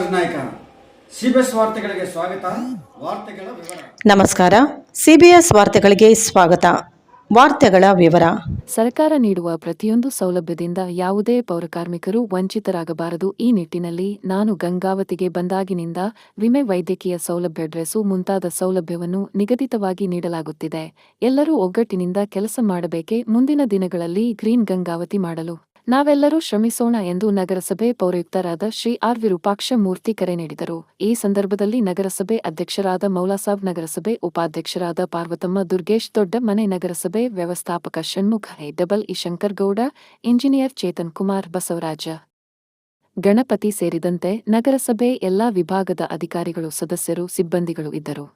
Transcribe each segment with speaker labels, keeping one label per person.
Speaker 1: Mallikarjuna Naik CBS ವಾರ್ತೆಗಳಿಗೆ ಸ್ವಾಗತ. ವಾರ್ತೆಗಳ ವಿವರ.
Speaker 2: ನಮಸ್ಕಾರ. ಸಿಬಿಎಸ್ ವಾರ್ತೆಗಳಿಗೆ ಸ್ವಾಗತ. ವಾರ್ತೆಗಳ ವಿವರ.
Speaker 3: ಸರ್ಕಾರ ನೀಡುವ ಪ್ರತಿಯೊಂದು ಸೌಲಭ್ಯದಿಂದ ಯಾವುದೇ ಪೌರಕಾರ್ಮಿಕರು ವಂಚಿತರಾಗಬಾರದು. ಈ ನಿಟ್ಟಿನಲ್ಲಿ ನಾನು ಗಂಗಾವತಿಗೆ ಬಂದಾಗಿನಿಂದ ವಿಮೆ ವೈದ್ಯಕೀಯ ಸೌಲಭ್ಯ ಡ್ರೆಸ್ಸು ಮುಂತಾದ ಸೌಲಭ್ಯವನ್ನು ನಿಗದಿತವಾಗಿ ನೀಡಲಾಗುತ್ತಿದೆ. ಎಲ್ಲರೂ ಒಗ್ಗಟ್ಟಿನಿಂದ ಕೆಲಸ ಮಾಡಬೇಕೆ ಮುಂದಿನ ದಿನಗಳಲ್ಲಿ ಗ್ರೀನ್ ಗಂಗಾವತಿ ಮಾಡಲು. ನಾವೆಲ್ಲರೂ ಶ್ರಮಿಸೋಣ ಎಂದು ನಗರಸಭೆ ಪೌರಯುಕ್ತರಾದ ಶ್ರೀ ಆರ್ ವಿರೂಪಾಕ್ಷ ಮೂರ್ತಿ ಕರೆ ನೀಡಿದರು. ಈ ಸಂದರ್ಭದಲ್ಲಿ ನಗರಸಭೆ ಅಧ್ಯಕ್ಷರಾದ ಮೌಲಾಸಾಬ್, ನಗರಸಭೆ ಉಪಾಧ್ಯಕ್ಷರಾದ ಪಾರ್ವತಮ್ಮ ದುರ್ಗೇಶ್, ದೊಡ್ಡ ಮನೆ ನಗರಸಭೆ ವ್ಯವಸ್ಥಾಪಕ Shanmukha double E Shankargouda engineer Chetan Kumar Basavaraj, Ganapati ಸೇರಿದಂತೆ ನಗರಸಭೆ ಎಲ್ಲಾ ವಿಭಾಗದ ಅಧಿಕಾರಿಗಳು, ಸದಸ್ಯರು, ಸಿಬ್ಬಂದಿಗಳು ಇದ್ದರು.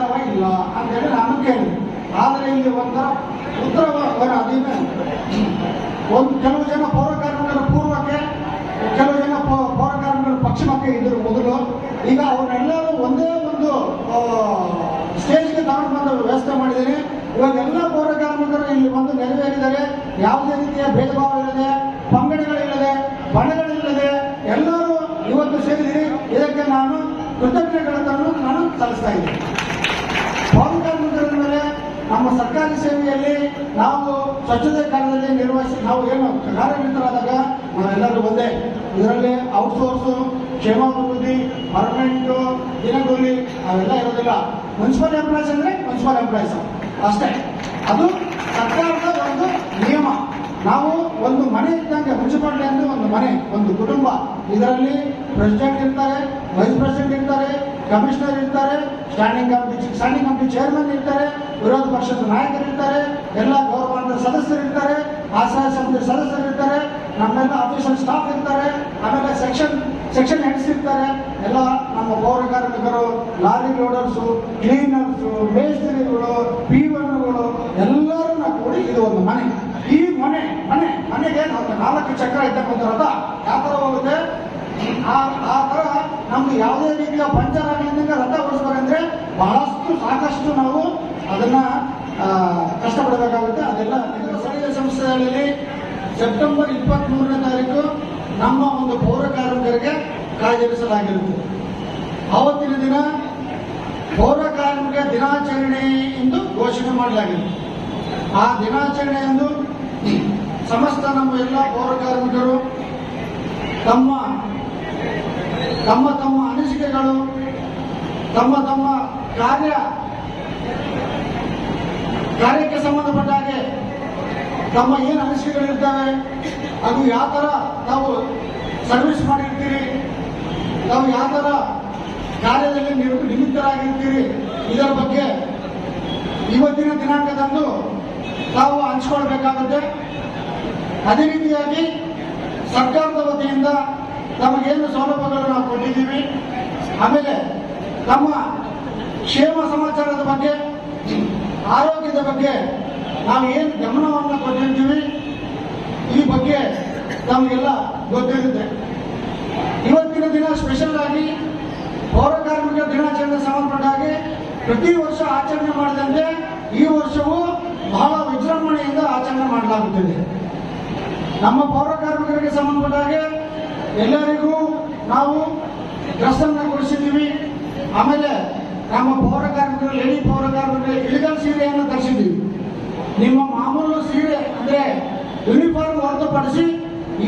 Speaker 4: ಸೌಲಭ್ಯಗಳು ಇಲ್ಲ ಅಂತ ಅಂತೇಳಿ ನಾನು ಕೇಳಿ ಆದರೆ ಇಲ್ಲಿ ಒಂಥರ ಉತ್ತರ ಬರ ಅದೇನೆ? ಒಂದು ಕೆಲವು ಜನ ಪೌರ ಕಾರ್ಮಿಕರ ಪೂರ್ವಕ್ಕೆ, ಕೆಲವು ಜನ ಪೌರಕಾರ್ಮಿಕರು ಪೌರ ಕಾರ್ಮಿಕರ ಪಶ್ಚಿಮಕ್ಕೆ ಇದ್ದರು ಮೊದಲು. ಈಗ ಅವರೆಲ್ಲರೂ ಒಂದೇ ಒಂದು ಸ್ಟೇಜ್ಗೆ ತಗೊಂಡು ಬಂದ ವ್ಯವಸ್ಥೆ ಮಾಡಿದ್ದೀನಿ ಇವಾಗ ಎಲ್ಲ ಪೌರ ಇಲ್ಲಿ ಬಂದು ನೆರವೇರಿದ್ದಾರೆ ಯಾವುದೇ ರೀತಿಯ ಭೇದ ಭಾವ ಇಲ್ಲದೆ ಪಂಗಡಗಳಿಲ್ಲದೆ, ಬಣಗಳಿಲ್ಲದೆ ಎಲ್ಲರೂ ಇವತ್ತು ಸೇರಿದಿರಿ ಇದಕ್ಕೆ ನಾನು ಕೃತಜ್ಞತೆಗಳನ್ನು ನಾನು ಸಲ್ಲಿಸ್ತಾ ಇದ್ದೀನಿ. ನಮ್ಮ ಸರ್ಕಾರಿ ಸೇವೆಯಲ್ಲಿ ನಾವು ಸ್ವಚ್ಛತೆ ಕಾರ್ಯದಲ್ಲಿ ನಿರ್ವಹಿಸಿ ನಾವು ಏನು ಕಾರ್ಯನಿರತರಾದಾಗ ನಾವೆಲ್ಲರೂ ಒಂದೇ. ಇದರಲ್ಲಿ ಔಟ್ಸೋರ್ಸು ಕ್ಷೇಮಾಭಿವೃದ್ಧಿ ಪರ್ಮನೆಂಟು, ದಿನಗೂಲಿ, ಅವೆಲ್ಲ ಇರೋದಿಲ್ಲ. ಮುನ್ಸಿಪಲ್ ಎಂಪ್ಲಾಯ್ಸ್ ಅಂದರೆ ಮುನ್ಸಿಪಲ್ ಎಂಪ್ಲಾಯ್ಸ್. ಅಷ್ಟೇ. ಅದು ಸರ್ಕಾರದ ಒಂದು ನಿಯಮ. ನಾವು ಒಂದು ಮನೆ ಇದ್ದಂಗೆ ಮುನ್ಸಿಪಾಲಿಟಿ ಅಂದ್ರೆ ಒಂದು ಮನೆ, ಒಂದು ಕುಟುಂಬ. ಇದರಲ್ಲಿ ಪ್ರೆಸಿಡೆಂಟ್ ಇರ್ತಾರೆ ವೈಸ್ ಪ್ರೆಸಿಡೆಂಟ್ ಇರ್ತಾರೆ ಕಮಿಷನರ್ ಇರ್ತಾರೆ standing committee standing committee chairman ಇರ್ತಾರೆ, ವಿರೋಧ ಪಕ್ಷದ ನಾಯಕರು ಇರ್ತಾರೆ, ಎಲ್ಲ ಗೌರವಾನ್ವಿತ ಸದಸ್ಯರು ಇರ್ತಾರೆ, ಆಶ್ರಯ ಸಮಿತಿ ಸದಸ್ಯರು ಇರ್ತಾರೆ, ನಮ್ಮೆಲ್ಲ ಅಫಿಷಿಯಲ್ ಸ್ಟಾಫ್ ಇರ್ತಾರೆ, ಆಮೇಲೆ ಸೆಕ್ಷನ್ ಸೆಕ್ಷನ್ ಹೆಡ್ಸ್ ಇರ್ತಾರೆ, ಎಲ್ಲ ನಮ್ಮ ಪೌರ ಕಾರ್ಮಿಕರು ಲಾರಿ ಲೋಡರ್ಸು ಕ್ಲೀನರ್ಸು ಮೇಸ್ತ್ರಿಗಳು ಪಿ ಎಲ್ಲರನ್ನ ಕೂಡಿ ಇದು ಒಂದು ಮನೆ. ಮನೆ ಮನೆ, ಮನೆಗೆ ನಾಲ್ಕು ಚಕ್ರ ಇರ್ತಕ್ಕಂಥ ರಥ. ಯಾವ ಥರ ಹೋಗುತ್ತೆ? ಆ ಆ ಥರ ನಮ್ಗೆ ಯಾವುದೇ ರೀತಿಯ ಪಂಚರ್ ರಥ ಓಡಿಸ್ಬೇಕಂದ್ರೆ ಬಹಳಷ್ಟು ಸಾಕಷ್ಟು ನಾವು ಅದನ್ನ ಕಷ್ಟಪಡಬೇಕಾಗುತ್ತೆ. ಅದೆಲ್ಲ ಸ್ಥಳೀಯ ಸಂಸ್ಥೆಗಳಲ್ಲಿ ಸೆಪ್ಟೆಂಬರ್ ಇಪ್ಪತ್ತ್ ಮೂರನೇ ತಾರೀಕು ನಮ್ಮ ಒಂದು ಪೌರ ಕಾರ್ಮಿಕರಿಗೆ ಕಾಯ್ದಿರಿಸಲಾಗಿರುತ್ತೆ ಆವತ್ತಿನ ದಿನ ಪೌರ ಕಾರ್ಮಿಕ ದಿನಾಚರಣೆ ಎಂದು ಘೋಷಣೆ ಮಾಡಲಾಗಿದೆ. ಆ ದಿನಾಚರಣೆಯಂದು ಸಮಸ್ತ ನಮ್ಮ ಎಲ್ಲ ಪೌರ ಕಾರ್ಮಿಕರು ತಮ್ಮ ತಮ್ಮ ತಮ್ಮ ಅನಿಸಿಕೆಗಳು, ತಮ್ಮ ತಮ್ಮ ಕಾರ್ಯ, ಕಾರ್ಯಕ್ಕೆ ಸಂಬಂಧಪಟ್ಟ ಹಾಗೆ ತಮ್ಮ ಏನು ಅನಿಸಿಕೆಗಳಿರ್ತವೆ ಅದು ಯಾವ ಥರ ನಾವು ಸರ್ವಿಸ್ ಮಾಡಿರ್ತೀರಿ, ನಾವು ಯಾವ ಥರ ಕಾರ್ಯದಲ್ಲಿ ನಿಮಿತ್ತರಾಗಿರ್ತೀರಿ ಇದರ ಬಗ್ಗೆ ಇವತ್ತಿನ ದಿನಾಂಕದಂದು ನಾವು ಹಂಚ್ಕೊಳ್ಬೇಕಾಗುತ್ತೆ. ಅದೇ ರೀತಿಯಾಗಿ ಸರ್ಕಾರದ ವತಿಯಿಂದ ತಮಗೇನು ಸೌಲಭ್ಯಗಳನ್ನು ನಾವು ಕೊಟ್ಟಿದ್ದೀವಿ? ಆಮೇಲೆ ತಮ್ಮ ಕ್ಷೇಮ ಸಮಾಚಾರದ ಬಗ್ಗೆ, ಆರೋಗ್ಯದ ಬಗ್ಗೆ ನಾವು ಏನು ಗಮನವನ್ನು ಕೊಟ್ಟಿರ್ತೀವಿ, ಈ ಬಗ್ಗೆ ನಮಗೆಲ್ಲ ಗೊತ್ತಿರುತ್ತೆ. ಇವತ್ತಿನ ದಿನ ಸ್ಪೆಷಲ್ ಆಗಿ ಪೌರ ದಿನಾಚರಣೆ ಸಂಬಂಧಪಟ್ಟ ಹಾಗೆ ಪ್ರತಿ ವರ್ಷ ಆಚರಣೆ ಮಾಡಿದಂತೆ ಈ ವರ್ಷವೂ ಬಹಳ ವಿಜೃಂಭಣೆಯಿಂದ ಆಚರಣೆ ಮಾಡಲಾಗುತ್ತಿದೆ. ನಮ್ಮ ಪೌರ ಕಾರ್ಮಿಕರಿಗೆ ಸಂಬಂಧಪಟ್ಟ ಹಾಗೆ ಎಲ್ಲರಿಗೂ ನಾವು ಡ್ರೆಸ್ಸನ್ನು ಕೊಡಿಸಿದ್ದೀವಿ. ಆಮೇಲೆ ನಮ್ಮ ಪೌರ ಕಾರ್ಮಿಕರು, ಲೇಡಿ ಪೌರ ಕಾರ್ಮಿಕರಿಗೆ ಇಳಿಗಲ್ ಸೀರೆಯನ್ನು ತರಿಸಿದ್ದೀವಿ. ನಿಮ್ಮ ಮಾಮೂಲು ಸೀರೆ ಅಂದ್ರೆ ಯೂನಿಫಾರ್ಮ್ ಹೊರತುಪಡಿಸಿ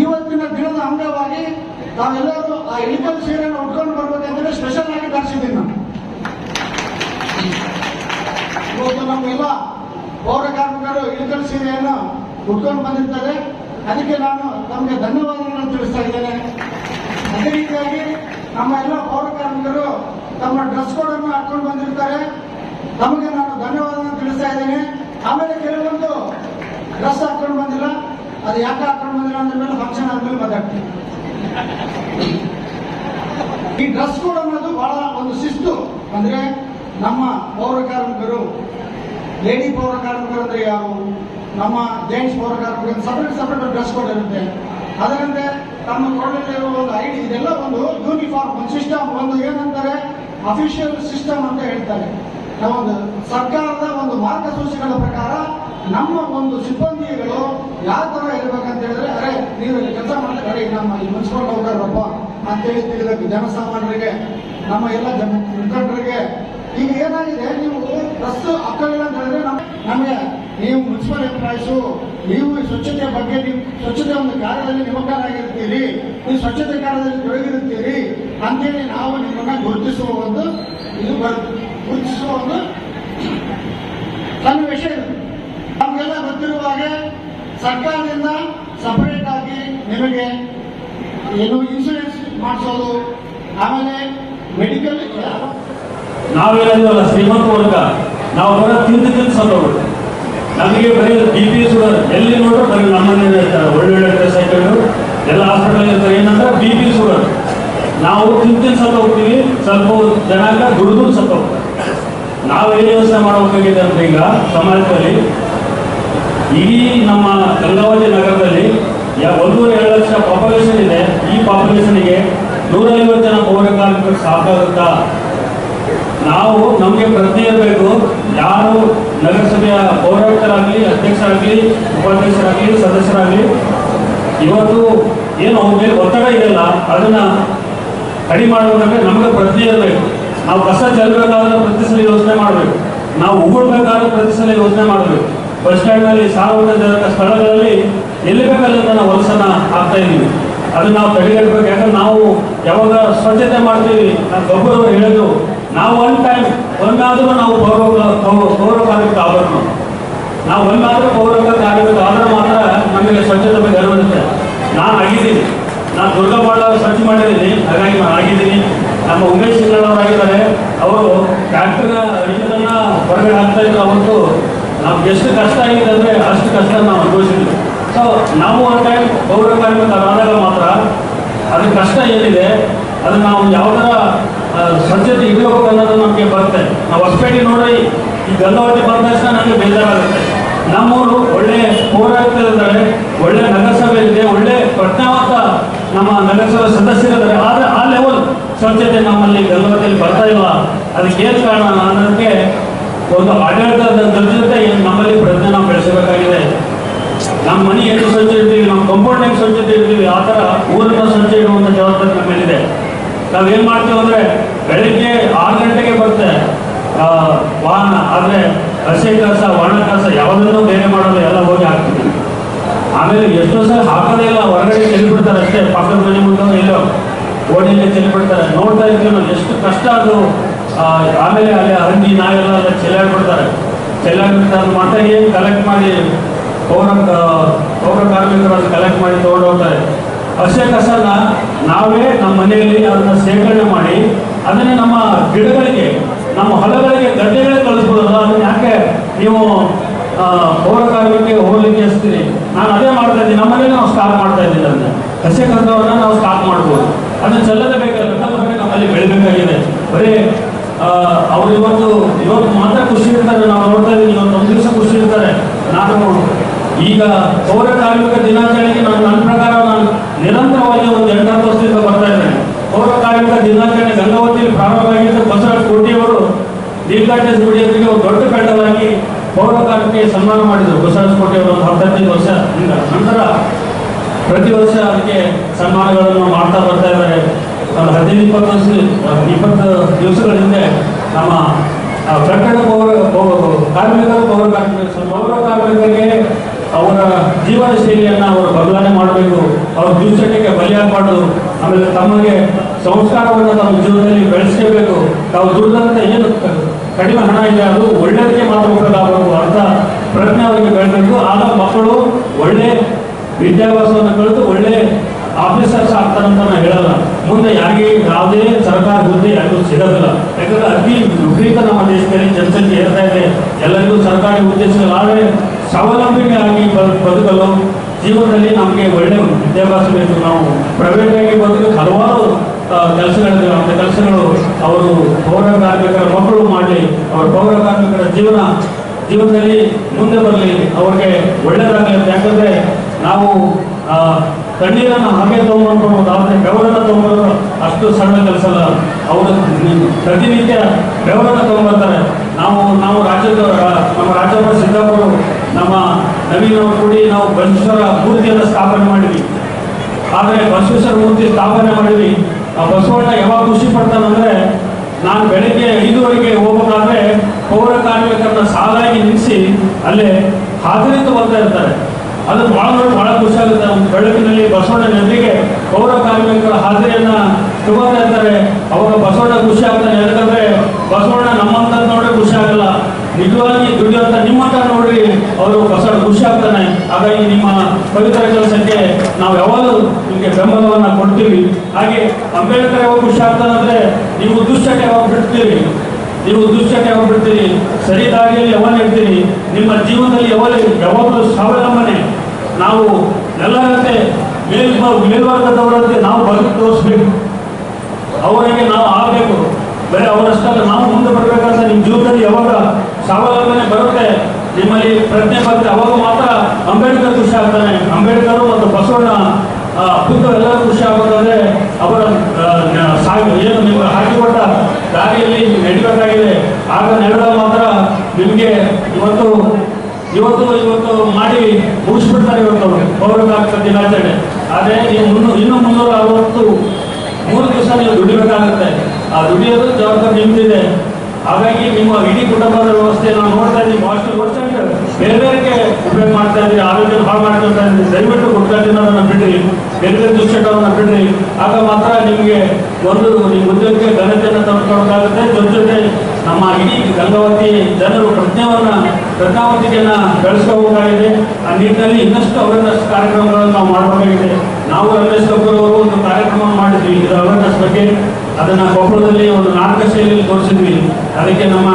Speaker 4: ಇವತ್ತಿನ ದಿನದ ಅಂಗವಾಗಿ ತಾವೆಲ್ಲರೂ ಆ ಇಳಿಕಲ್ ಸೀರೆಯನ್ನು ಉಟ್ಕೊಂಡು ಬರ್ಬೇಕಂದ್ರೆ ಸ್ಪೆಷಲ್ ಆಗಿ ತರಿಸಿದ್ದೀನಿ ನಾನು ಇವತ್ತು ನಮ್ಮೆಲ್ಲ ಪೌರ ಕಾರ್ಮಿಕರು ಇಳಕಲ್ ಸೀರೆಯನ್ನು ಉಟ್ಕೊಂಡು ಬಂದಿರ್ತಾರೆ. ಅದಕ್ಕೆ ನಾನು ತಮಗೆ ಧನ್ಯವಾದಗಳನ್ನು ತಿಳಿಸ್ತಾ ಇದ್ದೇನೆ. ಅದೇ ರೀತಿಯಾಗಿ ನಮ್ಮ ಎಲ್ಲ ಪೌರ ಕಾರ್ಮಿಕರು ತಮ್ಮ ಡ್ರೆಸ್ ಕೋಡ್ ಅನ್ನು ಹಾಕೊಂಡು ಬಂದಿರ್ತಾರೆ. ತಮಗೆ ನಾನು ಧನ್ಯವಾದಗಳನ್ನು ತಿಳಿಸ್ತಾ ಇದ್ದೇನೆ. ಆಮೇಲೆ ಕೆಲವೊಂದು ಡ್ರೆಸ್ ಹಾಕೊಂಡು ಬಂದಿಲ್ಲ. ಅದು ಯಾಕೆ ಹಾಕೊಂಡು ಬಂದಿಲ್ಲ ಅಂದ್ರ ಮೇಲೆ ಫಂಕ್ಷನ್ ಆದ್ಮೇಲೆ ಮಾತಾಡ್ತೀನಿ. ಈ ಡ್ರೆಸ್ ಕೋಡ್ ಅನ್ನೋದು ಬಹಳ ಒಂದು ಶಿಸ್ತು. ಅಂದ್ರೆ ನಮ್ಮ ಪೌರ ಕಾರ್ಮಿಕರು ಲೇಡಿ ಪೌರ ಕಾರ್ಮಿಕರು ಅಂದ್ರೆ ಯಾರು? ನಮ್ಮ ಜೈನ್ಸ್ ಬೋರ್ಗಾರ್ ಸಪ್ರೇಟ್ ಸಪರೇಟ್ ಡ್ರೆಸ್ ಕೋಡ್ ಇರುತ್ತೆ ಅದರಂತೆ ತಮ್ಮ ಕೊಡಲಿರುವ ಒಂದು ಐಡಿ, ಇದೆಲ್ಲ ಒಂದು ಯೂನಿಫಾರ್ಮ್ ಒಂದು ಸಿಸ್ಟಮ್ ಒಂದು ಏನಂತಾರೆ ಅಫಿಷಿಯಲ್ ಸಿಸ್ಟಮ್ ಅಂತ ಹೇಳ್ತಾರೆ. ನಾವೊಂದು ಸರ್ಕಾರದ ಒಂದು ಮಾರ್ಗಸೂಚಿಗಳ ಪ್ರಕಾರ ನಮ್ಮ ಒಂದು ಸಿಬ್ಬಂದಿಗಳು ಯಾವ ತರ ಇರ್ಬೇಕಂತ ಹೇಳಿದ್ರೆ, ಅರೆ, ನೀವು ಕೆಲಸ ಮಾಡ್ತಾರೆ ನಮ್ಮ ಈ ಮುನ್ಸಿಪಲ್ ಹೋಗ್ತಾರಪ್ಪ ಅಂತೇಳಿ ತಿಳಿಬೇಕು ಜನಸಾಮಾನ್ಯರಿಗೆ, ನಮ್ಮ ಎಲ್ಲ ಜನ ಮುಖಂಡರಿಗೆ. ಈಗ ಏನಾಗಿದೆ, ನೀವು ಬಸ್ ಹಾಕೊಳ್ಳಿಲ್ಲ ಅಂತ ಹೇಳಿದ್ರೆ ನಮಗೆ ನೀವು ಮುನ್ಸಿಪಲ್ ಎಂಪ್ಲಾಯೀಸು ನೀವು ಸ್ವಚ್ಛತೆಯ ಸ್ವಚ್ಛತೆ ಬಗ್ಗೆ ನೀವು ಸ್ವಚ್ಛತೆ ಒಂದು ಕಾರ್ಯದಲ್ಲಿ ನಿಮಗ್ನರಾಗಿರ್ತೀರಿ. ನೀವು ಸ್ವಚ್ಛತೆ ಕಾರ್ಯದಲ್ಲಿ ತೊಡಗಿರುತ್ತೀರಿ ಅಂತೇಳಿ ನಾವು ನಿಮ್ಮನ್ನ ಗುರುತಿಸುವ ಒಂದು ಇದು ಗುರುತಿಸುವ ಒಂದು ಸನ್ನಿವೇಶ ವಿಷಯ ನಮಗೆಲ್ಲ ಗೊತ್ತಿರುವಾಗ ಸರ್ಕಾರದಿಂದ ಸಪರೇಟ್ ಆಗಿ ನಿಮಗೆ ಏನು ಇನ್ಸೂರೆನ್ಸ್ ಮಾಡಿಸೋದು, ಆಮೇಲೆ ಮೆಡಿಕಲ್
Speaker 5: ನಾವೇನಿಲ್ಲ ಶ್ರೀಮಂತ ವರ್ಗ? ನಾವು ಬರೋ ತಿಂದು ತಿಳಿಸೋದು ನಮಗೆ ಬರೀ ಬಿ ಪಿ ಶುಗರ್ ಎಲ್ಲಿ ನೋಡ್ರು ಬರೀ ನಮ್ಮನೆ ಇರ್ತಾರೆ ಒಳ್ಳೊಳ್ಳೆ ಡ್ರೆಸ್ ಹಾಕೊಂಡು ಎಲ್ಲ ಹಾಸ್ಪಿಟಲ್ ಇರ್ತಾರೆ. ಏನಂದ್ರೆ ಬಿ ಪಿ ಶುಗರ್ ನಾವು ತಿಂತಿನ ಸತ್ತ ಹೋಗ್ತೀವಿ, ಸ್ವಲ್ಪ ಜನಾಂಗ ದುಡಿದು ಸತ್ತ ಹೋಗ್ತಾರೆ. ನಾವೇನು ಯೋಚನೆ ಮಾಡಬೇಕಾಗಿದೆ ಅಂದ್ರೆ ಈಗ ಸಮಾಜದಲ್ಲಿ? ಇಡೀ ನಮ್ಮ ಗಂಗಾವತಿ ನಗರದಲ್ಲಿ ಒಂದೂವರೆ, ಎರಡು ಲಕ್ಷ ಪಾಪ್ಯುಲೇಷನ್ ಇದೆ. ಈ ಪಾಪ್ಯುಲೇಷನ್ಗೆ ನೂರೈವತ್ತು ಜನ ಪೌರ ಕಾರ್ಮಿಕರು ಸಾಕಾಗುತ್ತಾ? ನಾವು ನಮಗೆ ಪ್ರಜ್ಞೆ ಇರಬೇಕು ಯಾರು ನಗರಸಭೆಯ ಪೌರಾಯುಕ್ತರಾಗಲಿ, ಅಧ್ಯಕ್ಷರಾಗಲಿ, ಉಪಾಧ್ಯಕ್ಷರಾಗಲಿ, ಸದಸ್ಯರಾಗಲಿ, ಇವತ್ತು ಏನು ಅವ್ರ ಮೇಲೆ ಒತ್ತಡ ಇದೆಯಲ್ಲ, ಅದನ್ನು ಕಡಿಮೆ ಮಾಡಬೇಕಂದ್ರೆ ನಮಗೆ ಪ್ರಜ್ಞೆ ಇರಬೇಕು ನಾವು ಕಸ ಚೆಲ್ಲಬೇಕಾದ್ರೆ ಪ್ರತಿ ಸಲ ಯೋಚನೆ ಮಾಡಬೇಕು. ನಾವು ಉಗುಳ್ಬೇಕಾದ್ರೆ ಪ್ರತಿ ಸಲ ಯೋಚನೆ ಮಾಡಬೇಕು. ಬಸ್ ಸ್ಟ್ಯಾಂಡ್ನಲ್ಲಿ ಸಾರ್ವಜನಿಕ ಸ್ಥಳಗಳಲ್ಲಿ ಎಲ್ಲಿ ಬೇಕಲ್ಲಿ ನಾವು ವಲಸನ ಹಾಕ್ತಾ ಇದ್ದೀವಿ. ಅದನ್ನ ನಾವು ತಡೆಗಟ್ಟಬೇಕು. ಯಾಕಂದ್ರೆ ನಾವು ಯಾವಾಗ ಸ್ವಚ್ಛತೆ ಮಾಡ್ತೀವಿ ನಾವು ಗೊಬ್ಬರ ಹೇಳಿದ್ರು. ನಾವು ಒನ್ ಟೈಮ್ ಒಂದಾದರೂ ನಾವು ಗೌರವ ಪೌರ ಕಾರ್ಮಿಕ ಆಗಬೇಕು ನಾವು ಒಂದಾದರೂ ಪೌರ ಕಾರ್ಮಿಕ ಆದ್ರೆ ಮಾತ್ರ ನಮಗೆ ಸ್ವಚ್ಛತೆ ಬಗ್ಗೆ ಅರಿವಿರುತ್ತೆ ನಾನು ಆಗಿದ್ದೀನಿ. ನಾನು ದುರ್ಗಪಾಳ ಸ್ವಚ್ಛ ಮಾಡಿದ್ದೀನಿ. ಹಾಗಾಗಿ ನಾನು ಆಗಿದ್ದೀನಿ. ನಮ್ಮ ಉಮೇಶ್ ಸಿಂಗಳವರಾಗಿದ್ದಾರೆ ಅವರು ಟ್ರ್ಯಾಕ್ಟರ್ನ ಅಡಿಗೆದನ್ನ ಹೊರಗಡೆ ಹಾಕ್ತಾ ಇದ್ರು. ಅವತ್ತು ನಮ್ಗೆ ಎಷ್ಟು ಕಷ್ಟ ಆಗಿದೆ ಅಂದರೆ ಅಷ್ಟು ಕಷ್ಟ ನಾವು ಅನುಭವಿಸಿದ್ವಿ. ಸೊ ನಾವು ಒನ್ ಟೈಮ್ ಪೌರ ಕಾರ್ಮಿಕರಾದಾಗ ಮಾತ್ರ ಅದ್ರ ಕಷ್ಟ ಏನಿದೆ ಅದನ್ನು ನಾವು ಯಾವ ಥರ ಆ, ಸ್ವಚ್ಛತೆ ಹೋಗ್ತಾ ಅನ್ನೋದು ನಮಗೆ ಬರುತ್ತೆ. ನಾವು ಹೊಸಪೇಟೆ ನೋಡಿ ಈ ಗಂಗಾವತಿ ಬಂದ ತಕ್ಷಣ ನಮಗೆ ಬೇಜಾರಾಗುತ್ತೆ. ನಮ್ಮೂರು ಒಳ್ಳೆ ಇರ್ತಾರೆ ಒಳ್ಳೆ ನಗರಸಭೆ ಇದೆ, ಒಳ್ಳೆ ಪ್ರಜ್ಞಾವಂತ ನಮ್ಮ ನಗರಸಭೆ ಸದಸ್ಯರಿದ್ದಾರೆ ಆದರೆ ಆ ಲೆವೆಲ್ ಸ್ವಚ್ಛತೆ ನಮ್ಮಲ್ಲಿ ಗಂಗಾವತಿಯಲ್ಲಿ ಬರ್ತಾ ಇಲ್ಲ. ಅದಕ್ಕೆ ಏನು ಕಾರಣ ಅನ್ನೋದಕ್ಕೆ ಒಂದು ಆಡಳಿತದ ಜೊತೆ ನಮ್ಮಲ್ಲಿ ಪ್ರಜ್ಞೆ ನಾವು ಬೆಳೆಸಬೇಕಾಗಿದೆ. ನಮ್ಮ ಮನೆ ಎಷ್ಟು ಸ್ವಚ್ಛ ಇರ್ತೀವಿ ನಮ್ಮ ಕಂಪೌಂಡ್ ಹೆಂಗೆ ಸ್ವಚ್ಛತೆ ಇರ್ತೀವಿ, ಆ ಥರ ಊರಿನ ಸ್ವಚ್ಛ ಇಡುವಂಥ ಜವಾಬ್ದಾರಿ ನಮ್ಮ ಮೇಲಿದೆ ನಾವೇನು ಮಾಡ್ತೀವಿ ಅಂದ್ರೆ ಬೆಳಿಗ್ಗೆ ಆರು ಗಂಟೆಗೆ ಬರುತ್ತೆ ವಾಹನ. ಆದರೆ ಹಸಿ ಕಸ, ಒಣ ಕಸ ಯಾವುದನ್ನು ಬೇರೆ ಮಾಡೋದು ಎಲ್ಲ ಹೋಗಿ ಹಾಕ್ತೀವಿ. ಆಮೇಲೆ ಎಷ್ಟೋ ಸಲ ಹಾಕೋದೇ ಇಲ್ಲ, ಹೊರಗಡೆ ಚೆಲ್ಬಿಡ್ತಾರೆ ಅಷ್ಟೇ. ಪಕ್ಕದ ಮನೆ ಮುಂದೆ ಇಲ್ಲೋ, ಓಣಿಯಲ್ಲಿ ಚೆಲ್ಬಿಡ್ತಾರೆ ನೋಡ್ತಾ ಇದ್ದೀವಿ ಎಷ್ಟು ಕಷ್ಟ ಅದು. ಆಮೇಲೆ ಅಲ್ಲಿ ಹಂದಿ ನಾವೆಲ್ಲ ಎಲ್ಲ ಚೆಲ್ಲಾಡ್ಬಿಡ್ತಾರೆ. ಚೆಲ್ಲಾಡ್ಬಿಡ್ತಾರೆ. ಮತ್ತೆ ಏನು ಕಲೆಕ್ಟ್ ಮಾಡಿ ಪೌರ ಪೌರ ಕಾರ್ಮಿಕರನ್ನು ಕಲೆಕ್ಟ್ ಮಾಡಿ ತೊಗೊಂಡೋಗ್ತಾರೆ ಹಸೆ ಕಸನ ನಾವೇ ನಮ್ಮ ಮನೆಯಲ್ಲಿ ಅದನ್ನ ಶೇಖರಣೆ ಮಾಡಿ, ಅದನ್ನೇ ನಮ್ಮ ಗಿಡಗಳಿಗೆ, ನಮ್ಮ ಹೊಲಗಳಿಗೆ ಗದ್ದೆಗಳೇ ಕಳಿಸ್ಬೋದಲ್ಲ ಅದನ್ನ ಯಾಕೆ ನೀವು ಪೌರ ಕಾರ್ಮಿಕರಿಗೆ ಹೋಗ್ಲಿಕ್ಕೆ ಹಚ್ತೀರಿ ನಾನು ಅದೇ ಮಾಡ್ತಾ ಇದ್ದೀನಿ. ನಮ್ಮಲ್ಲಿ ನಾವು ಸ್ಟಾರ್ಟ್ ಮಾಡ್ತಾ ಇದ್ದೀನಿ ಅದನ್ನ. ಹಸೆ ಕಸವನ್ನ ನಾವು ಸ್ಟಾರ್ಟ್ ಮಾಡ್ಬೋದು. ಅದನ್ನ ಚೆಲ್ಲದೆ ನಮ್ಮಲ್ಲಿ ಬೆಳಿಬೇಕಾಗಿದೆ. ಬರೀ ಅವ್ರು ಇವತ್ತು ಇವತ್ತು ಮಾತ್ರ ಖುಷಿ ಇರ್ತಾರೆ. ನಾವು ನೋಡ್ತಾ ಇದ್ದೀವಿ, ಇವತ್ತು ಒಂದು ದಿವಸ ಖುಷಿ ಇರ್ತಾರೆ. ನಾನು ಈಗ ಪೌರ ಕಾರ್ಮಿಕ ದಿನಾಚರಣೆಗೆ ನಾನು ನನ್ನ ಪ್ರಕಾರ ನಿರಂತರವಾಗಿ ಒಂದು ಎಂಟತ್ತು ವರ್ಷದಿಂದ ಬರ್ತಾ ಇದೆ ಪೌರ ಕಾರ್ಮಿಕ ದಿನಾಚರಣೆ ಗಂಗಾವತಿಯಲ್ಲಿ ಪ್ರಾರಂಭವಾಗಿದ್ದು ಬಸವರಾಜ್ ಕೋಟಿಯವರು ನೀಲಕಂಠೇಶ್ ಗುಡಿಯವರಿಗೆ ಒಂದು ದೊಡ್ಡ ಕಂಡವಾಗಿ ಪೌರ ಕಾರ್ಮಿಕ ಸನ್ಮಾನ ಮಾಡಿದರು. ಬಸವರಾಜ್ ಕೋಟಿಯವರು ಒಂದು ಹತ್ತೈದು ವರ್ಷ. ನಂತರ ಪ್ರತಿ ವರ್ಷ ಅದಕ್ಕೆ ಸನ್ಮಾನಗಳನ್ನು ಮಾಡ್ತಾ ಬರ್ತಾ ಇದ್ದಾರೆ. ಒಂದು ಹದಿನೈದು, ಇಪ್ಪತ್ತು ವರ್ಷ ಇಪ್ಪತ್ತು ದಿವಸಗಳ ಹಿಂದೆ ನಮ್ಮ ಪ್ರಕರಣ ಪೌರ ಕಾರ್ಮಿಕರು, ಪೌರ ಕಾರ್ಮಿಕ ಪೌರ ಕಾರ್ಮಿಕರಿಗೆ ಅವರ ಜೀವನ ಶೈಲಿಯನ್ನು ಅವರು ಬದಲಾವಣೆ ಮಾಡಬೇಕು. ಅವ್ರ ದುಶ್ಚಟಕ್ಕೆ ಬಲಿಯಾಗಬಾರ್ದು ಆಮೇಲೆ ತಮಗೆ ಸಂಸ್ಕಾರವನ್ನು ತಮ್ಮ ಜೀವನದಲ್ಲಿ ಬೆಳೆಸ್ಕೋಬೇಕು ತಾವು ದುರ್ದಂತ ಏನು ಕಡಿಮೆ ಹಣ ಇದೆ ಅದು ಒಳ್ಳೆಯದಕ್ಕೆ ಮಾತ್ರ ಉಪಯೋಗ ಆಗಬೇಕು ಅಂತ ಪ್ರಜ್ಞೆ ಅವರಿಗೆ ಬೆಳಬೇಕು ಆಗ ಮಕ್ಕಳು ಒಳ್ಳೆ ವಿದ್ಯಾಭ್ಯಾಸವನ್ನು ಕಳೆದು ಒಳ್ಳೆ ಆಫೀಸರ್ಸ್ ಆಗ್ತಾರಂತ ನಾನು ಹೇಳಲ್ಲ. ಮುಂದೆ ಯಾರಿಗೆ ಯಾವುದೇ ಸರ್ಕಾರ ಹುದ್ದೆ ಯಾರಿಗೂ ಸಿಗೋದಿಲ್ಲ. ಯಾಕಂದ್ರೆ ಅತಿ ವಿಪರೀತ ನಮ್ಮ ದೇಶದಲ್ಲಿ ಜನಸಂಖ್ಯೆ ಏರ್ತಾ ಇದೆ. ಎಲ್ಲರಿಗೂ ಸರ್ಕಾರಿ ಆದರೆ ಸ್ವಾವಲಂಬಿಗೆ ಆಗಿ ಬ- ಬದುಕಲು ಜೀವನದಲ್ಲಿ ನಮಗೆ ಒಳ್ಳೆಯ ವಿದ್ಯಾಭ್ಯಾಸ ಬೇಕು. ನಾವು ಪ್ರೈವೇಟ್ ಆಗಿ ಬದುಕಕ್ಕೆ ಹಲವಾರು ಕೆಲಸಗಳಿದೆ. ಅಂತ ಕೆಲಸಗಳು ಅವರು ಪೌರ ಕಾರ್ಮಿಕರ ಮಕ್ಕಳು ಮಾಡಲಿ, ಅವರ ಪೌರ ಕಾರ್ಮಿಕರ ಜೀವನ, ಜೀವನದಲ್ಲಿ ಮುಂದೆ ಬರಲಿ. ಅವ್ರಿಗೆ ಒಳ್ಳೆಯದಾಗಲಿ ಅಂತ. ಯಾಕಂದ್ರೆ ನಾವು ತಣ್ಣೀರನ್ನು ಹಾಗೆ ತಗೊಂಡ್ಬೋದು ಆದರೆ ಬೆವರನ್ನು ತಗೊಂಡ್ರು ಅಷ್ಟು ಸಣ್ಣ ಕೆಲಸ ಅಲ್ಲ. ಅವರು ಪ್ರತಿನಿತ್ಯ ಬೆವರನ್ನು ತಗೊಂಡ್ಬರ್ತಾರೆ ನಾವು ನಾವು ರಾಜ್ಯದ ನಮ್ಮ ರಾಜ್ಯದ ಸಿದ್ದಾಪುರ ನಮ್ಮ ನವೀನ ಕೂಡಿ ನಾವು ಬಸವೇಶ್ವರ ಮೂರ್ತಿಯನ್ನು ಸ್ಥಾಪನೆ ಮಾಡಿದ್ವಿ. ಆದರೆ ಬಸವೇಶ್ವರ ಮೂರ್ತಿ ಸ್ಥಾಪನೆ ಮಾಡಿದ್ವಿ. ಆ ಬಸವಣ್ಣ ಯಾವಾಗ ಖುಷಿ ಪಡ್ತಾನಂದ್ರೆ ನಾನು ಬೆಳಿಗ್ಗೆ ಐದುವರೆಗೆ ಹೋಗ್ಬೇಕಾದ್ರೆ ಪೌರ ಕಾರ್ಮಿಕರನ್ನ ಸಾಲಾಗಿ ನಿಲ್ಲಿಸಿ ಅಲ್ಲೇ ಹಾಜರಿಂದ ಬರ್ತಾ ಇರ್ತಾರೆ. ಅದು ಬಹಳ ನೋಡಿ ಭಾಳ ಖುಷಿ ಆಗುತ್ತೆ. ಬೆಳಗಿನಲ್ಲಿ ಬೆಳಕಿನಲ್ಲಿ ಬಸವಣ್ಣ ಪೌರ ಕಾರ್ಮಿಕರ ಹಾಜರಿಯನ್ನ ತಗೋತಾ ಇರ್ತಾರೆ. ಅವಾಗ ಬಸವಣ್ಣ ಖುಷಿ ಆಗ್ತಾನೆ. ಯಾಕಂದ್ರೆ ಬಸವಣ್ಣ ನಮ್ಮಂತ ನೋಡಿ ಖುಷಿ ಆಗಲ್ಲ. ನಿಜವಾಗಿ ದುಡಿಯುವಂತ ನಿಮ್ಮ ಅವರು ಹೊಸ ಖುಷಿ ಆಗ್ತಾನೆ ಹಾಗಾಗಿ ನಿಮ್ಮ ಪವಿತ್ರ ಕೆಲಸಕ್ಕೆ ನಾವು ಯಾವಾಗಲೂ ನಿಮಗೆ ಬೆಂಬಲವನ್ನು ಕೊಡ್ತೀವಿ. ಹಾಗೆ ಅಂಬೇಡ್ಕರ್ ಯಾವಾಗ ಖುಷಿ ಆಗ್ತಾನಂದ್ರೆ ನೀವು ದುಶ್ಚಟ ಯಾವಾಗ ಬಿಡ್ತೀರಿ? ನೀವು ದುಶ್ಚಟ ಯಾವಾಗ ಬಿಡ್ತೀರಿ? ಸರಿ ದಾರಿಯಲ್ಲಿ ಯಾವಾಗ ಇರ್ತೀರಿ? ನಿಮ್ಮ ಜೀವನದಲ್ಲಿ ಯಾವಾಗ ಯಾವಾಗಲೂ ಸ್ವಾವಲಂಬನೆ. ನಾವು ಎಲ್ಲರಂತೆ ಮೇಲ್ ಮೇಲ್ವರ್ಗದವರಂತೆ ನಾವು ಬದುಕು ತೋರಿಸ್ಬೇಕು. ಅವರಿಗೆ ನಾವು ಆಗಬೇಕು. ಬರೀ ಅವರಷ್ಟಲ್ಲ, ನಾವು ಮುಂದೆ ಬರಬೇಕಂತ ನಿಮ್ಮ ಜೀವನದಲ್ಲಿ ಯಾವಾಗ ಸ್ವಾವಲಂಬನೆ ಬರುತ್ತೆ ನಿಮ್ಮಲ್ಲಿ ಪ್ರಜ್ಞೆ ಬರುತ್ತೆ ಅವಾಗ ಮಾತ್ರ ಅಂಬೇಡ್ಕರ್ ಖುಷಿ ಆಗ್ತಾನೆ. ಅಂಬೇಡ್ಕರ್ ಮತ್ತು ಬಸವಣ್ಣ ಆ, ಪುತ್ರ ಎಲ್ಲರೂ ಖುಷಿ ಆಗೋದಾದ್ರೆ ಅವರ ಏನು ನಿಮ್ಗೆ ಹಾಕಿಕೊಟ್ಟ ದಾರಿಯಲ್ಲಿ ನೀವು ನಡಿಬೇಕಾಗಿದೆ. ಆಗ ನಡೆದ ಮಾತ್ರ ನಿಮಗೆ ಇವತ್ತು ಇವತ್ತು ಇವತ್ತು ಮಾಡಿ ಮುಗಿಸ್ಬಿಡ್ತಾರೆ ಇವತ್ತು ಪೌರಕ ಕಾರ್ಮಿಕ ದಿನಾಚರಣೆ. ಆದರೆ ನೀವು ಮುನ್ನೂರು ಇನ್ನೂ ಮುನ್ನೂರ ಅರವತ್ತು ಮೂರು ದಿವಸ ನೀವು ದುಡಿಬೇಕಾಗುತ್ತೆ. ಆ ದುಡಿಯೋದು ಜವಾಬ್ದಾರಿ ನಿಮ್ದಿದೆ. ಹಾಗಾಗಿ ನಿಮ್ಮ ಇಡೀ ಕುಟುಂಬದ ವ್ಯವಸ್ಥೆ ನಾವು ನೋಡ್ತಾ ಇದ್ದೀವಿ ವರ್ಷ ಬೇರೆ ಬೇರೆಗೆ ಉಪಯೋಗ ಮಾಡ್ತಾ ಇದ್ದೀವಿ ಆರೋಗ್ಯ ಹಾಳು ಮಾಡ್ಕೊಳ್ತಾ ಇದ್ದೀವಿ ದಯವಿಟ್ಟು ತಿನ್ನೋದನ್ನ ಬಿಡ್ರಿ ಬೇರೆ ಬೇರೆ ದುಶ್ಚಟವನ್ನ ಬಿಡ್ರಿ. ಆಗ ಮಾತ್ರ ನಿಮಗೆ ಒಂದು ನಿಮ್ಮ ಉದ್ಯೋಗಕ್ಕೆ ಘನತೆಯನ್ನು ತಂದುಕೊಡೋಕ್ಕಾಗುತ್ತೆ ಜೊತೆ ನಮ್ಮ ಇಡೀ ಗಂಗಾವತಿ ಜನರು ಪ್ರಜ್ಞೆಯನ್ನ, ಪ್ರಜ್ಞಾವಂತಿಕೆಯನ್ನ ಬೆಳೆಸ್ಕೋಬೇಕಾಗಿದೆ ಆ ನಿಟ್ಟಿನಲ್ಲಿ ಇನ್ನಷ್ಟು ಅವೇರ್ನೆಸ್ ಕಾರ್ಯಕ್ರಮಗಳನ್ನು ನಾವು ಮಾಡಬೇಕಾಗಿದೆ. ನಾವು ರಮೇಶ್ ಕಪೂರ್ ಒಂದು ಕಾರ್ಯಕ್ರಮ ಮಾಡಿದ್ವಿ ಇದರ ಅವೇರ್ನೆಸ್ ಬಗ್ಗೆ. ಅದನ್ನ ಕೊಪ್ಪಳದಲ್ಲಿ ಒಂದು ನಾಟಕ ಶೈಲಿಯಲ್ಲಿ ತೋರಿಸಿದ್ವಿ. ಅದಕ್ಕೆ ನಮ್ಮ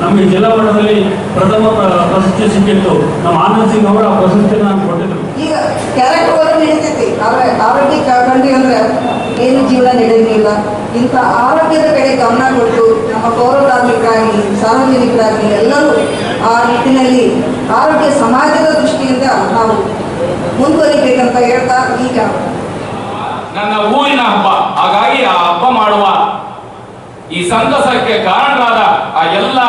Speaker 5: ನಮಗೆ ಜಿಲ್ಲಾ ಮಟ್ಟದಲ್ಲಿ ಪ್ರಥಮ ಪ್ರ- ಪ್ರಶಸ್ತಿ ಸಿಕ್ಕಿತ್ತು. ನಮ್ಮ ಆನಂದ್ ಸಿಂಗ್ ಅವರ ಆ ಪ್ರಶಸ್ತಿಯನ್ನು ನಾನು ಕೊಟ್ಟಿದ್ರು
Speaker 6: ಈಗ ಕ್ಯಾರೆಕ್ಟರ್ ವರೆಗೆ ನಡೀತೈತಿ ಆದ್ರೆ ಆರೋಗ್ಯ ಕಳ್ಕೊಂಡ್ವಿ ಅಂದ್ರೆ ಏನು ಜೀವನ ನಡೆಯೋದಿಲ್ಲ ಇಂಥ ಆರೋಗ್ಯದ ಕಡೆ ಗಮನ ಕೊಟ್ಟು ನಮ್ಮ ಪೌರ ಕಾರ್ಮಿಕರಾಗಿ ಸಾರ್ವಜನಿಕರಾಗಲಿ ಎಲ್ಲರೂ ಆ ನಿಟ್ಟಿನಲ್ಲಿ ಆರೋಗ್ಯ ಸಮಾಜದ ದೃಷ್ಟಿಯಿಂದ ನಾವು ಮುಂದುವರಿಬೇಕಂತ ಹೇಳ್ತಾ ಈಗ.
Speaker 7: ನನ್ನ ಊರಿನ ಹಬ್ಬ. ಹಾಗಾಗಿ ಆ ಹಬ್ಬ ಮಾಡುವ ಈ ಸಂತಸಕ್ಕೆ ಕಾರಣರಾದ ಆ ಎಲ್ಲ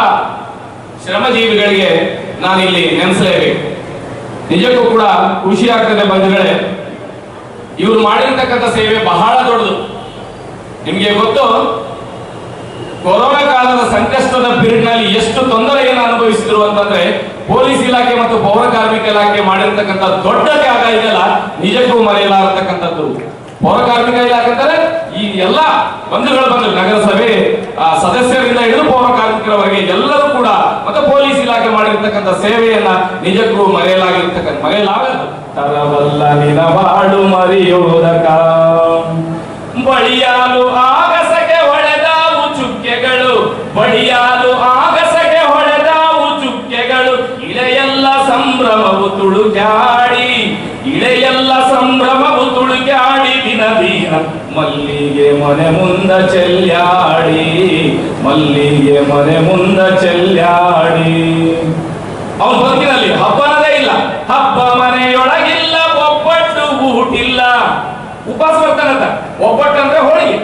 Speaker 7: ಶ್ರಮಜೀವಿಗಳಿಗೆ ನಾನಿಲ್ಲಿ ನೆನೆಸಲೇಬೇಕು. ನಿಜಕ್ಕೂ ಕೂಡ ಖುಷಿ ಆಗ್ತದೆ ಬಂಧುಗಳೇ. ಇವ್ರು ಮಾಡಿರ್ತಕ್ಕಂಥ ಸೇವೆ ಬಹಳ ದೊಡ್ಡದು. ನಿಮಗೆ ಗೊತ್ತು? ಕೊರೋನಾ ಕಾಲದ ಸಂಕಷ್ಟದ ಪೀರಿಯಡ್ನಲ್ಲಿ ಎಷ್ಟು ತೊಂದರೆಯನ್ನು ಅನುಭವಿಸಿದ್ರು ಅಂತಂದ್ರೆ ಪೊಲೀಸ್ ಇಲಾಖೆ ಮತ್ತು ಪೌರ ಕಾರ್ಮಿಕ ಇಲಾಖೆ ಮಾಡಿರ್ತಕ್ಕಂಥ ದೊಡ್ಡ ತ್ಯಾಗ ಇದೆಯಲ್ಲ, ನಿಜಕ್ಕೂ ಮರೆಯಲಾರತಕ್ಕಂಥದ್ದು. ಪೌರ ಕಾರ್ಮಿಕ ಇಲಾಖೆ ಅಂತಂದ್ರೆ ಈ ಎಲ್ಲ ಬಂಧುಗಳು ಬಂದರು ನಗರಸಭೆ ಆ, ಸದಸ್ಯರಿಂದ ಹಿಡಿದು ಪೌರ ಕಾರ್ಮಿಕರವರೆಗೆ ಎಲ್ಲರೂ ಕೂಡ ಮತ್ತೆ ಪೊಲೀಸ್ ಇಲಾಖೆ ಮಾಡಿರ್ತಕ್ಕಂಥ ಸೇವೆಯನ್ನ ನಿಜಕ್ಕೂ ಮರೆಯಲಾಗಿರ್ತಕ್ಕಂಥ ಮರೆಯಲಾಗದು. ತರವಲ್ಲ ನಿನ ಮರಿಯೋದಕ ಮರೆಯೋದಕ ಬಳಿಯಾಲು ಆಗಸಗೆ ಹೊಳೆದಾವು ಚುಕ್ಕೆಗಳು. ಬಳಿಯಾಲು ಆಗಸಗೆ ಹೊಳೆದಾವು ಚುಕ್ಕೆಗಳು. ಇಳೆಯೆಲ್ಲ ಸಂಭ್ರಮವು ತುಳುಕ್ಯಾಡಿ. ಇಳೆಯೆಲ್ಲ ಸಂಭ್ರಮವು ತುಳುಕ್ಯಾಡಿ. ದಿನ ದಿನ ಮಲ್ಲಿಗೆ ಮನೆ ಮುಂದ ಚೆಲ್ಲಾಡಿ ಮಲ್ಲಿಗೆ ಮನೆ ಮುಂದ ಚೆಲ್ಲಾಡಿ ಅವನು ಬದುಕಿನಲ್ಲಿ ಹಬ್ಬನದೇ ಇಲ್ಲ. ಹಬ್ಬ ಮನೆಯೊಳಗಿಲ್ಲ, ಒಬ್ಬಟ್ಟು ಊಟಿಲ್ಲ. ಉಪವಾಸ ಬರ್ತಾನಂತ ಒಬ್ಬಟ್ಟು ಅಂದ್ರೆ ಹೋಳಿಗೆ.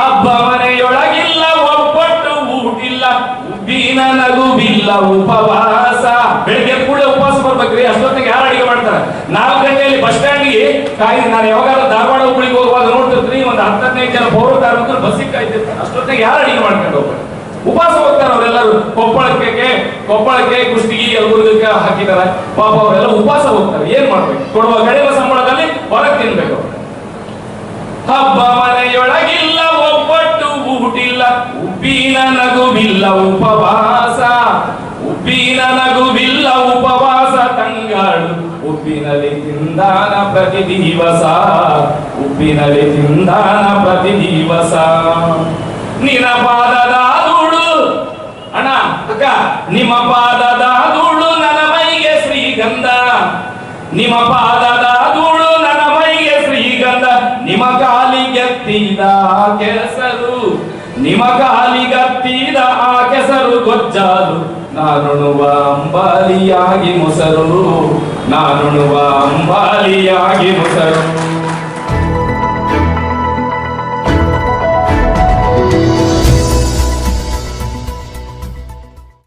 Speaker 7: ಹಬ್ಬ ಮನೆಯೊಳಗಿಲ್ಲ, ಒಬ್ಬಟ್ಟು ಊಟಿಲ್ಲ. ಉಬ್ಬಿನ ನಗುವಿಲ್ಲ ಉಪವಾಸ. ಬೆಳಿಗ್ಗೆ ಕೂಡ ಉಪವಾಸ ಬರ್ಬೇಕ್ರಿ ಅಷ್ಟೊತ್ತಿಗೆ ಯಾರು ಅಡಿಗೆ ಮಾಡ್ತಾರೆ? ನಾಲ್ಕು ಗಂಟೆಯಲ್ಲಿ ಬಸ್ ಸ್ಟ್ಯಾಂಡ್ಗೆ ಕಾಯಿ ನಾನು ಯಾವಾಗ ಧಾರವಾಡ ಹುಬ್ಬಳ್ಳಿಗೆ ಹೋಗುವಾಗ ನೋಡ್ತಿರ್ತೀನಿ, ಒಂದು ಹತ್ತು ಹದಿನೈದು ಜನ ಪೌರ ಕಾರ್ಮಿಕರು ಬಸ್ಸಿಗೆ ಕಾಯ್ತಿರ್ತಾರೆ ಅಷ್ಟೊತ್ತಿಗೆ ಯಾರು ಅಡಿಗೆ ಮಾಡ್ಕೊಂಡು ಹೋಗ್ತಾರೆ? ಉಪವಾಸ ಹೋಗ್ತಾರೆ ಅವರೆಲ್ಲರೂ. ಕೊಪ್ಪಳಕ್ಕೆ ಕೊಪ್ಪಳಕ್ಕೆ, ಕುಷ್ಟಗಿ, ಯಲಬುರ್ಗಕ್ಕೆ ಹಾಕಿದ್ದಾರೆ. ಪಾಪ ಅವರೆಲ್ಲ ಉಪವಾಸ ಹೋಗ್ತಾರೆ. ಏನ್ ಮಾಡ್ಬೇಕು? ಕೊಡುವ ಕಡಿಮೆ ಸಂಬಳದಲ್ಲಿ ಹೊರಗೆ ತಿನ್ಬೇಕು. ಹಬ್ಬ ಮನೆಯೊಳಗಿಲ್ಲ ಒಬ್ಬಟ್ಟು ಊಟಿಲ್ಲ. ಉಪ್ಪಿನ ನಗುವಿಲ್ಲ ಉಪವಾಸ. ಉಪ್ಪಿನ ನಗುವಿಲ್ಲ ಉಪವಾಸ, ತಂಗಾಳು ಉಪ್ಪಿನಲ್ಲಿ ತಿಂದಾನ ಪ್ರತಿ ದಿವಸ ಉಪ್ಪಿನಲ್ಲಿ ತಿಂದಾನ ಪ್ರತಿ ದಿವಸ. ನಿನ್ನ ಪಾದದ ಧೂಳು, ಅಣ್ಣ, ಅಕ್ಕ, ನಿಮ್ಮ ಪಾದದ ಧೂಳು ನನ್ನ ಮೈಗೆ ಶ್ರೀಗಂಧ. ನಿಮ್ಮ ಪಾದದ ಧೂಳು ನನ್ನ ಮೈಗೆ ಶ್ರೀಗಂಧ. ನಿಮ್ಮ ಕಾಲಿಗೆತ್ತಿದ ಕೆಸರು, ನಿಮ್ಮ ಕಾಲಿಗತ್ತಿದ ಆ ಕೆಸರು ಗೊಜ್ಜಾದು ನಾನುಣುವ ಅಂಬಾಲಿಯಾಗಿ ಮೊಸರು. ನಾನುಣುವ ಅಂಬಾಲಿಯಾಗಿ ಮೊಸರು.